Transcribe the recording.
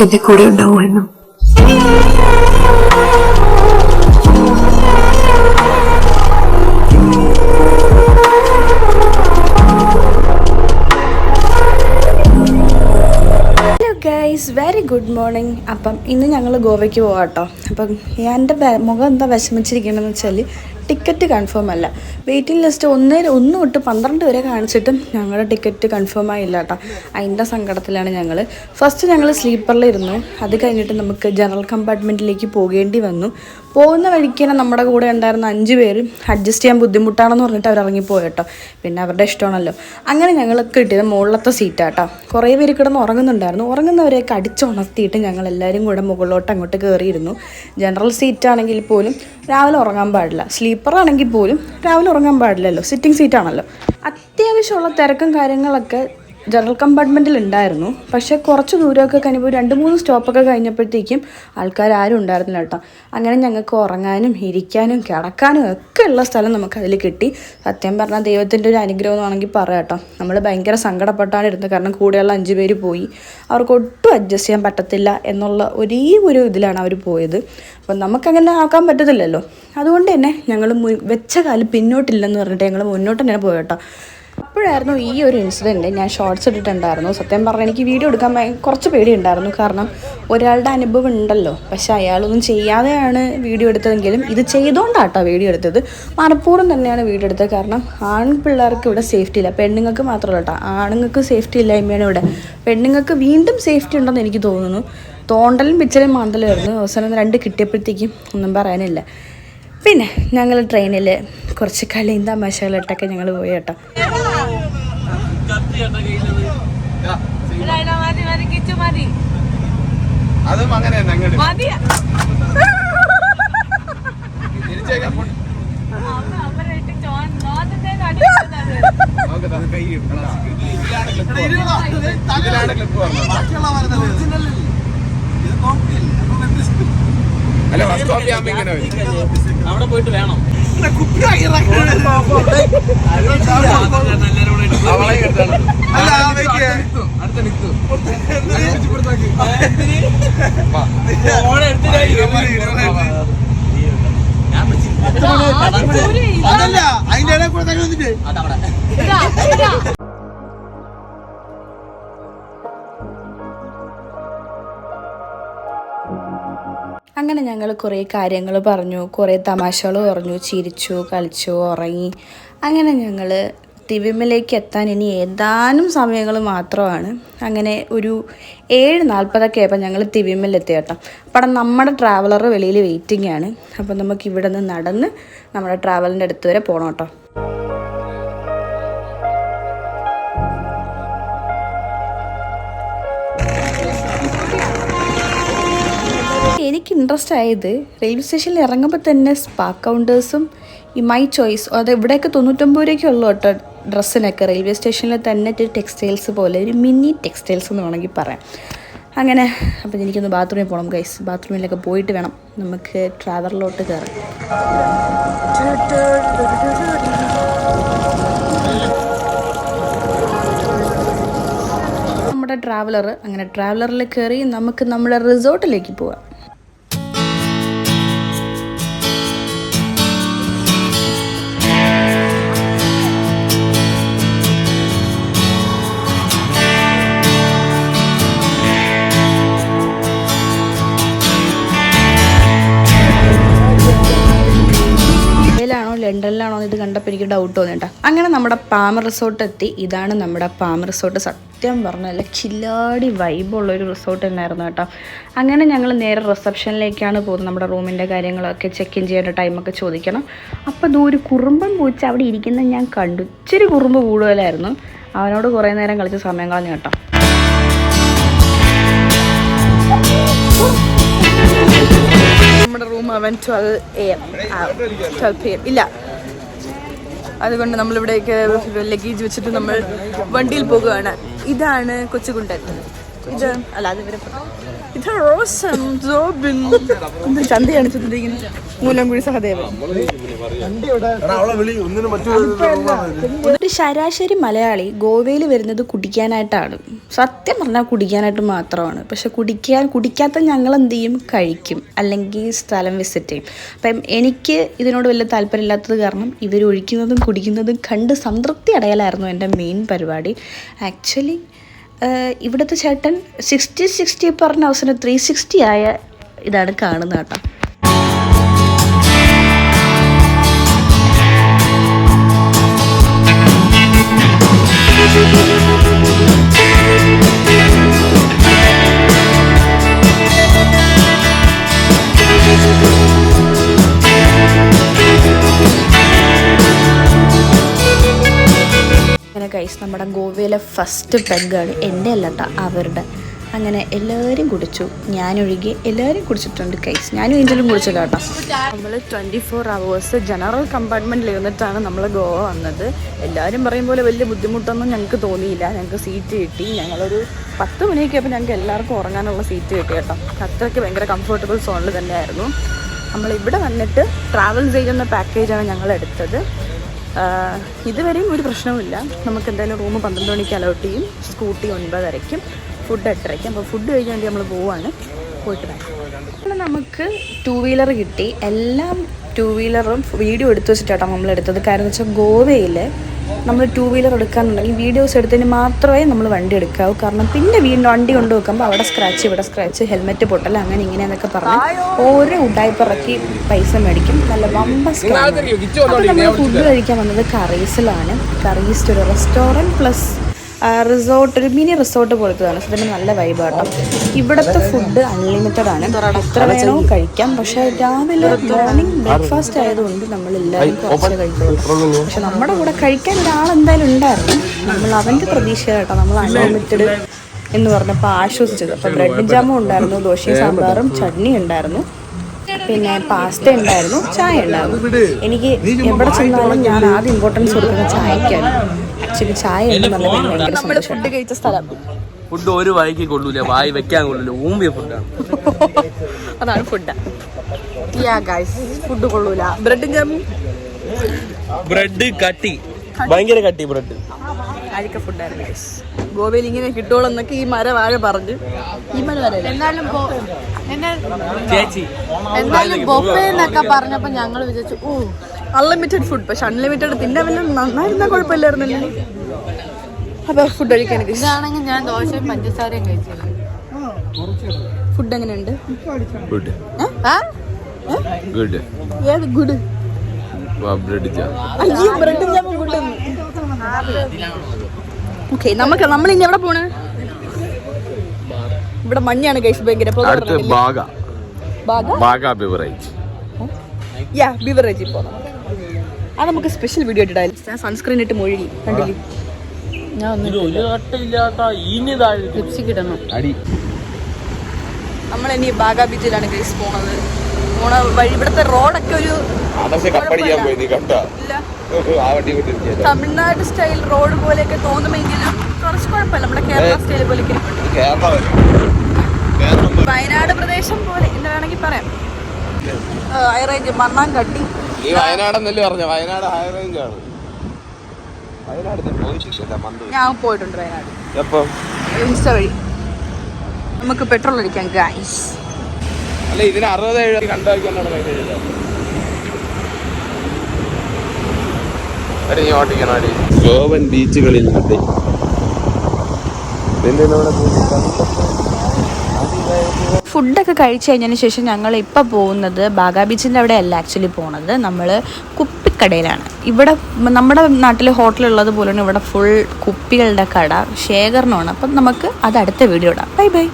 എന്റെ കൂടെ ഉണ്ടാവുമെന്നും ഗൈസ് വെരി ഗുഡ് മോർണിംഗ് അപ്പം ഇന്ന് ഞങ്ങൾ ഗോവയ്ക്ക് പോകാം കേട്ടോ അപ്പം എന്റെ മുഖം എന്താ വിഷമിച്ചിരിക്കണമെന്ന് വെച്ചാൽ ടിക്കറ്റ് കൺഫേം അല്ല. വെയിറ്റിംഗ് ലിസ്റ്റ് ഒന്ന് ഒന്ന് തൊട്ട് പന്ത്രണ്ട് വരെ കാണിച്ചിട്ടും ഞങ്ങളുടെ ടിക്കറ്റ് കൺഫേം ആയില്ല കേട്ടോ അതിന്റെ സങ്കടത്തിലാണ് ഞങ്ങൾ ഫസ്റ്റ് ഞങ്ങൾ സ്ലീപ്പറിലിരുന്നു അത് കഴിഞ്ഞിട്ട് നമുക്ക് ജനറൽ കമ്പാർട്ട്മെന്റിലേക്ക് പോകേണ്ടി വന്നു. പോകുന്ന വഴിക്ക് തന്നെ നമ്മുടെ കൂടെ ഉണ്ടായിരുന്ന അഞ്ച് പേര് അഡ്ജസ്റ്റ് ചെയ്യാൻ ബുദ്ധിമുട്ടാണെന്ന് പറഞ്ഞിട്ട് അവർ ഇറങ്ങിപ്പോയി കേട്ടോ പിന്നെ അവരുടെ ഇഷ്ടമാണല്ലോ. അങ്ങനെ ഞങ്ങൾ കിട്ടിയത് മുകളിലത്തെ സീറ്റാട്ടോ കുറേ പേര് കിടന്ന് ഉറങ്ങുന്നുണ്ടായിരുന്നു. ഉറങ്ങുന്നവരെയൊക്കെ അടിച്ചുണർത്തിയിട്ട് ഞങ്ങൾ എല്ലാവരും കൂടെ മുകളിലോട്ട് അങ്ങോട്ട് കയറിയിരുന്നു ജനറൽ സീറ്റാണെങ്കിൽ പോലും രാവിലെ ഉറങ്ങാൻ പാടില്ല. സ്ലീപ്പർ ആണെങ്കിൽ പോലും രാവിലെ ഉറങ്ങാൻ പാടില്ലല്ലോ. സിറ്റിംഗ് സീറ്റാണല്ലോ അത്യാവശ്യമുള്ള തിരക്കും കാര്യങ്ങളൊക്കെ ജനറൽ കമ്പാർട്ട്മെന്റിൽ ഉണ്ടായിരുന്നു. പക്ഷേ കുറച്ച് ദൂരമൊക്കെ കഴിഞ്ഞപ്പോൾ രണ്ട് മൂന്ന് സ്റ്റോപ്പൊക്കെ കഴിഞ്ഞപ്പോഴത്തേക്കും ആൾക്കാർ ആരും ഉണ്ടായിരുന്നില്ല കേട്ടോ. അങ്ങനെ ഞങ്ങൾക്ക് ഉറങ്ങാനും ഇരിക്കാനും കിടക്കാനും ഒക്കെ ഉള്ള സ്ഥലം നമുക്ക് അതിൽ കിട്ടി. സത്യം പറഞ്ഞാൽ ദൈവത്തിന്റെ ഒരു അനുഗ്രഹം എന്നാണെങ്കിൽ പറയാം കേട്ടോ. നമ്മൾ ഭയങ്കര സങ്കടപ്പെട്ടാണ് ഇരുന്നത്. കാരണം കൂടെയുള്ള അഞ്ച് പേര് പോയി. അവർക്ക് ഒട്ടും അഡ്ജസ്റ്റ് ചെയ്യാൻ പറ്റത്തില്ല എന്നുള്ള ഒരേ ഒരു ഇതിലാണ് അവർ പോയത്. അപ്പം നമുക്കങ്ങനെ ആക്കാൻ പറ്റത്തില്ലല്ലോ. അതുകൊണ്ട് തന്നെ ഞങ്ങൾ വെച്ച കാലം പിന്നോട്ടില്ലെന്ന് പറഞ്ഞിട്ട് ഞങ്ങൾ മുന്നോട്ട് തന്നെ പോയി കേട്ടോ. അപ്പോഴായിരുന്നു ഈ ഒരു ഇൻസിഡന്റ് ഞാൻ ഷോർട്സ് ഇട്ടിട്ടുണ്ടായിരുന്നു. സത്യം പറഞ്ഞാൽ എനിക്ക് വീഡിയോ എടുക്കാൻ കുറച്ച് പേടിയുണ്ടായിരുന്നു. കാരണം ഒരാളുടെ അനുഭവം ഉണ്ടല്ലോ. പക്ഷെ അയാളൊന്നും ചെയ്യാതെയാണ് വീഡിയോ എടുത്തതെങ്കിലും ഇത് ചെയ്തുകൊണ്ടാട്ടോ വീഡിയോ എടുത്തത്. മനഃപൂർവം തന്നെയാണ് വീഡിയോ എടുത്തത്. കാരണം ആൺപിള്ളേർക്ക് ഇവിടെ സേഫ്റ്റി ഇല്ല. പെണ്ണുങ്ങൾക്ക് മാത്രമല്ല കേട്ടോ ആണുങ്ങൾക്ക് സേഫ്റ്റി ഇല്ലായ്മയാണ് ഇവിടെ. പെണ്ണുങ്ങൾക്ക് വീണ്ടും സേഫ്റ്റി ഉണ്ടെന്ന് എനിക്ക് തോന്നുന്നു. തോണ്ടലും പിച്ചലും മാന്തലും ആയിരുന്നു. അവസാനം രണ്ട് കിട്ടിയപ്പോഴത്തേക്കും ഒന്നും പറയാനില്ല. പിന്നെ ഞങ്ങൾ ട്രെയിനിൽ കുറച്ച് കളിയും തമാശകളിട്ടൊക്കെ ഞങ്ങൾ പോയി കേട്ടോ. ഇതിലാണ് ക്ലിപ്പ് മതി കിച്ചു വരുന്നത് അതും അങ്ങനെ തന്നെ അല്ല ഫസ്റ്റ് കോപ്പി ആകുമ്പോ ഇങ്ങനെ വരും. അവിടെ പോയിട്ട് വേണം. അവളെ ഞാൻ അതല്ല അതിന്റെ ഇടയിൽ കൂടെ തന്നെ വന്നിട്ട്. അങ്ങനെ ഞങ്ങൾ കുറേ കാര്യങ്ങൾ പറഞ്ഞു. കുറേ തമാശകൾ പറഞ്ഞു. ചിരിച്ചു കളിച്ചു ഉറങ്ങി. അങ്ങനെ ഞങ്ങൾ തിരുമലേക്ക് എത്താൻ ഇനി ഏതാനും സമയങ്ങൾ മാത്രമാണ്. അങ്ങനെ ഒരു ഏഴ് നാൽപ്പതൊക്കെ ആയപ്പോൾ ഞങ്ങൾ തിവിമിലെത്തി കേട്ടോ. അപ്പം നമ്മുടെ ട്രാവലർ വെളിയിൽ വെയിറ്റിംഗ് ആണ്. അപ്പം നമുക്ക് ഇവിടെ നിന്ന് നടന്ന് നമ്മുടെ ട്രാവലിന്റെ അടുത്ത് വരെ പോകണം കേട്ടോ. എനിക്ക് ഇൻട്രസ്റ്റ് ആയത് റെയിൽവേ സ്റ്റേഷനിൽ ഇറങ്ങുമ്പോൾ തന്നെ സ്പാ കൗണ്ടേഴ്സും ഈ മൈ ചോയ്സ് അത് ഇവിടെയൊക്കെ തൊണ്ണൂറ്റൊമ്പത് രൂപയ്ക്ക് ഉള്ളു കേട്ടോ ഡ്രസ്സിനൊക്കെ റെയിൽവേ സ്റ്റേഷനിൽ തന്നെ ഒരു ടെക്സ്റ്റൈൽസ് പോലെ ഒരു മിനി ടെക്സ്റ്റൈൽസ് എന്ന് വേണമെങ്കിൽ പറയാം. അങ്ങനെ അപ്പം എനിക്കൊന്ന് ബാത്റൂമിൽ പോകണം ഗൈസ് ബാത്റൂമിലൊക്കെ പോയിട്ട് വേണം നമുക്ക് ട്രാവലറിലോട്ട് കയറാം നമ്മുടെ ട്രാവലർ അങ്ങനെ ട്രാവലറിൽ കയറി നമുക്ക് നമ്മുടെ റിസോർട്ടിലേക്ക് പോവാം. കണ്ടപ്പോൾ എനിക്ക് ഡൗട്ട് തോന്നിട്ടാ അങ്ങനെ നമ്മുടെ പാമ റിസോർട്ട് എത്തി. ഇതാണ് നമ്മുടെ പാമ റിസോർട്ട് സത്യം പറഞ്ഞാൽ നല്ല ചില്ലാടി വൈബുള്ള ഒരു റിസോർട്ട് തന്നെയായിരുന്നു കേട്ടോ. അങ്ങനെ ഞങ്ങൾ നേരെ റിസപ്ഷനിലേക്കാണ് പോകുന്നത്. നമ്മുടെ റൂമിന്റെ കാര്യങ്ങളൊക്കെ ചെക്ക് ഇൻ ചെയ്യേണ്ട ടൈമൊക്കെ ചോദിക്കണം. അപ്പോൾ ഒരു കുറുമ്പം പൂച്ച അവിടെ ഇരിക്കുന്ന ഞാൻ കണ്ടു. ഇച്ചിരി കുറുമ്പ് കൂടുതലായിരുന്നു. അവനോട് കുറേ നേരം കളിച്ച സമയം കളഞ്ഞു കേട്ടോ. നമ്മുടെ റൂം അവൻ twelve A M twelve P M ഇല്ല. അതുകൊണ്ട് നമ്മളിവിടേക്ക് ലഗേജ് വെച്ചിട്ട് നമ്മൾ വണ്ടിയിൽ പോകുകയാണ് ഇതാണ് കൊച്ചുകുണ്ടൻ. ഇത് അല്ല ഇത് റോസം ചന്തയാണ് ചുറ്റിരിക്കുന്നത്. മൂലംകുഴി സഹദേവൻ. ഒരു ശരാശരി മലയാളി ഗോവയിൽ വരുന്നത് കുടിക്കാനായിട്ടാണ്. സത്യം പറഞ്ഞാൽ കുടിക്കാനായിട്ട് മാത്രമാണ്. പക്ഷെ കുടിക്കാൻ കുടിക്കാത്ത ഞങ്ങൾ എന്ത് ചെയ്യും? കഴിക്കും. അല്ലെങ്കിൽ സ്ഥലം വിസിറ്റ് ചെയ്യും. അപ്പം എനിക്ക് ഇതിനോട് വലിയ താല്പര്യമില്ലാത്തത് കാരണം ഇവർ ഒഴിക്കുന്നതും കുടിക്കുന്നതും കണ്ട് സംതൃപ്തി അടയാലായിരുന്നു എന്റെ മെയിൻ പരിപാടി. ആക്ച്വലി ഇവിടുത്തെ ചേട്ടൻ സിക്സ്റ്റി സിക്സ്റ്റി പറഞ്ഞ അവസരം ത്രീ സിക്സ്റ്റി ആയ ഇതാണ് കാണുന്നത് കേട്ടോ. നമ്മുടെ ഫസ്റ്റ് പെഗ്ഗാണ് എന്റെ അല്ലാത്ത അവരുടെ. അങ്ങനെ എല്ലാവരും കുടിച്ചു. ഞാനൊഴികെ എല്ലാവരും കുടിച്ചിട്ടുണ്ട് കൈസ് ഞാനും ഏഞ്ചലും കുടിച്ചില്ല കേട്ടോ. നമ്മൾ ട്വന്റി ഫോർ അവേഴ്സ് ജനറൽ കമ്പാർട്ട്മെന്റിൽ ഇരുന്നിട്ടാണ് നമ്മൾ ഗോവ വന്നത്. എല്ലാവരും പറയും പോലെ വലിയ ബുദ്ധിമുട്ടൊന്നും ഞങ്ങൾക്ക് തോന്നിയില്ല. ഞങ്ങൾക്ക് സീറ്റ് കിട്ടി. ഞങ്ങളൊരു പത്ത് മണിയൊക്കെ ആയപ്പോൾ ഞങ്ങൾക്ക് എല്ലാവർക്കും ഉറങ്ങാനുള്ള സീറ്റ് കിട്ടി കേട്ടോ. അത്രയ്ക്ക് ഭയങ്കര കംഫർട്ടബിൾ സോണിൽ തന്നെയായിരുന്നു. നമ്മളിവിടെ വന്നിട്ട് ട്രാവൽ ചെയ്യുന്ന പാക്കേജാണ് ഞങ്ങൾ എടുത്തത് ഇതുവരെയും ഒരു പ്രശ്നവുമില്ല. നമുക്ക് എന്തായാലും റൂം പന്ത്രണ്ട് മണിക്ക് അലോട്ട് ചെയ്യും. സ്കൂട്ടി ഒൻപതരയ്ക്കും. ഫുഡ് എട്ടരയ്ക്കും. അപ്പോൾ ഫുഡ് കഴിക്കാൻ വേണ്ടി നമ്മൾ പോവാണ്. പോയിട്ട് വരാം. നമുക്ക് ടൂ വീലർ കിട്ടി. എല്ലാം ടൂ വീലറും വീഡിയോ എടുത്തു വെച്ചിട്ടാണ് നമ്മൾ എടുത്തത് കാരണം വെച്ചാൽ ഗോവയിൽ നമ്മൾ ടൂ വീലർ എടുക്കാന്നുണ്ടെങ്കിൽ വീഡിയോസ് എടുത്തതിന് മാത്രമേ നമ്മൾ വണ്ടി എടുക്കാവൂ. കാരണം പിന്നെ വീണ്ടും വണ്ടി കൊണ്ടു വെക്കുമ്പോൾ അവിടെ സ്ക്രാച്ച് ഇവിടെ സ്ക്രാച്ച് ഹെൽമെറ്റ് പൊട്ടൽ അങ്ങനെ ഇങ്ങനെ എന്നൊക്കെ പറഞ്ഞ് ഓരോ ഉടായ്പിറക്കി പൈസ മേടിക്കും. നല്ല വമ്പ സ്ക്രാച്ച് അപ്പോൾ നമ്മൾ ഫുഡ് കഴിക്കാൻ വന്നത് കറീസിലാണ്. കറീസ്റ്റ് ഒരു റെസ്റ്റോറന്റ് പ്ലസ് റിസോർട്ട് ഒരു മിനി റിസോർട്ട് പോലത്തതാണ്. സത്യം നല്ല വൈബാട്ടോ ഇവിടുത്തെ ഫുഡ് അൺലിമിറ്റഡ് ആണ്. എത്ര വേണോ കഴിക്കാം. പക്ഷേ രാവിലെ മോർണിംഗ് ബ്രേക്ക്ഫാസ്റ്റ് ആയതുകൊണ്ട് നമ്മൾ എല്ലാവരും കുറച്ച് കഴിക്കുള്ളൂ. പക്ഷെ നമ്മുടെ കൂടെ കഴിക്കാൻ ഒരാൾ എന്തായാലും ഉണ്ടായിരുന്നു. നമ്മൾ അവന്റെ പ്രതീക്ഷ കേട്ടോ. നമ്മൾ അൺലിമിറ്റഡ് എന്ന് പറഞ്ഞപ്പോൾ ആശ്വസിച്ചത്. അപ്പോൾ ബ്രെഡും ജാമും ഉണ്ടായിരുന്നു ദോശയും സാമ്പാറും ചട്നി ഉണ്ടായിരുന്നു. പിന്നെ പാസ്ത ഉണ്ടായിരുന്നു ചായ ഉണ്ടായിരുന്നു. എനിക്ക് എവിടെ ചെന്നാലും ഞാൻ ആദ്യം ഇമ്പോർട്ടൻസ് കൊടുക്കുന്ന ചായക്കാണ്. ആക്ച്വലി ചായ ഉണ്ടെന്നുള്ളത് ഫുഡ് കഴിച്ച സ്ഥലം. ഫുഡ് ഒരു വായിക്ക് കൊള്ളൂല വായി വെക്കാൻ കൊള്ളൂല ഊമ്പിയ ഫുഡാണ് അതാണ് ഫുഡ് യാ ഗൈസ് ഫുഡ് കൊള്ളൂല. ബ്രെഡും ജാമും ബ്രെഡ് കട്ടി. ഭയങ്കര കട്ടി ബ്രെഡ് അഴുക്ക ഫുഡായിരുന്നു ഗൈസ് ഗോവയിൽ ഇങ്ങനെ കിട്ടുള്ളൂ ഈ മര വാഴ പറഞ്ഞു. ഈ മര വരെ എന്നാലും എന്നാലും എന്നെ ചേച്ചി. എന്തായാലും ബൊഫേ എന്നൊക്കെ പറഞ്ഞപ്പോ ഞങ്ങൾ വിചാരിച്ചു ഓ അൺലിമിറ്റഡ് ഫുഡ് പക്ഷെ അൺലിമിറ്റഡ് തിന്നെ വല്ല നന്നായിരുന്ന കുഴപ്പമില്ലായിരുന്നല്ലോ അപ്പൊ ഫുഡ് കഴിക്കാൻ ഇതാണെങ്കിൽ ഞാൻ ദോശയും പഞ്ചസാരയും കഴിച്ചത്. ഫുഡ് എങ്ങനെയുണ്ട്? ഗുഡ് ഗുഡ് ഏത് ഗുഡ് ബ്രെഡ് ജാം അയ്യോ ബ്രെഡും ജാമും ഗുഡ് ഓക്കെ നമുക്ക് നമ്മൾ ഇനി എവിടെ പോണ്? ഇവിടെ മഞ്ഞാണ് ഗൈസ് ഭയങ്കര. ബാഗ. ബാഗ? ബിവറേജ് യാ ബിവറേജിൽ പോകാം അത് നമുക്ക് സ്പെഷ്യൽ വീഡിയോ ഇട്ടിട്ടായിരുന്നു ഞാൻ സൺസ്ക്രീൻ ഇട്ട് മൊഴി കണ്ടില്ലേ? ഞാൻ ഒന്ന് ഇത് ഒരു കട്ടില്ലാത്ത ഇനി താഴെ ലിപ്സ്റ്റിക് ഇടണം. അടി. നമ്മൾ ഇനി ബാഗ ബീച്ചിലാണ് ഗൈസ് പോണത്. പോണ വഴി ഇവിടുത്തെ റോഡൊക്കെ ഒരു അതൊക്കെ കപ്പടിക്കാൻ പോയി നീ കണ്ടോ ഇല്ല. ആ വണ്ടി കൊണ്ടിരിക്കുക തമിഴ്നാട് സ്റ്റൈൽ റോഡ് പോലെയൊക്കെ തോന്നുമെങ്കിലും കുറച്ച് കുഴപ്പമില്ല. നമ്മുടെ കേരള സ്റ്റൈൽ പോലെ വയനാട് പ്രദേശം പോലെ എന്താണെങ്കിൽ വേണമെങ്കിൽ പറയാം. ഹൈ മണ്ണാൻ മണ്ണാങ്കട്ടി. നീ വയനാടെന്നല്ലേ പറഞ്ഞ? വയനാട് ഹൈ റേഞ്ച് ആണ്. വയനാട് ഞാൻ പോയിട്ടില്ല മന്ത് ഞാൻ പോയിട്ടുണ്ട് വയനാട്. എപ്പോ? ഇൻസ്റ്റ വഴി. നമുക്ക് പെട്രോൾ അടിക്കാം ഗൈസ് അല്ല ഇതിന് അറുപത് എഴുപത് കണ്ടുവയ്ക്കാനാണ് പൈസ എഴുതാം അടി നീ ഓട്ടിക്കണം അടി? ഗോവൻ ബീച്ചുകളിൽ അവിടെ ഇവിടെ ഫുഡൊക്കെ കഴിച്ച് കഴിഞ്ഞതിന് ശേഷം ഞങ്ങൾ ഇപ്പോൾ പോകുന്നത് ബാഗാ ബീച്ചിന്റെ അവിടെ അല്ല ആക്ച്വലി പോണത്. നമ്മൾ കുപ്പിക്കടയിലാണ്. ഇവിടെ നമ്മുടെ നാട്ടിൽ ഹോട്ടലുള്ളത് പോലെയാണ് ഇവിടെ ഫുൾ കുപ്പികളുടെ കട ശേഖരണമാണ്. അപ്പം നമുക്ക് അത് അടുത്ത വീഡിയോ ഇടാം. Bye bye.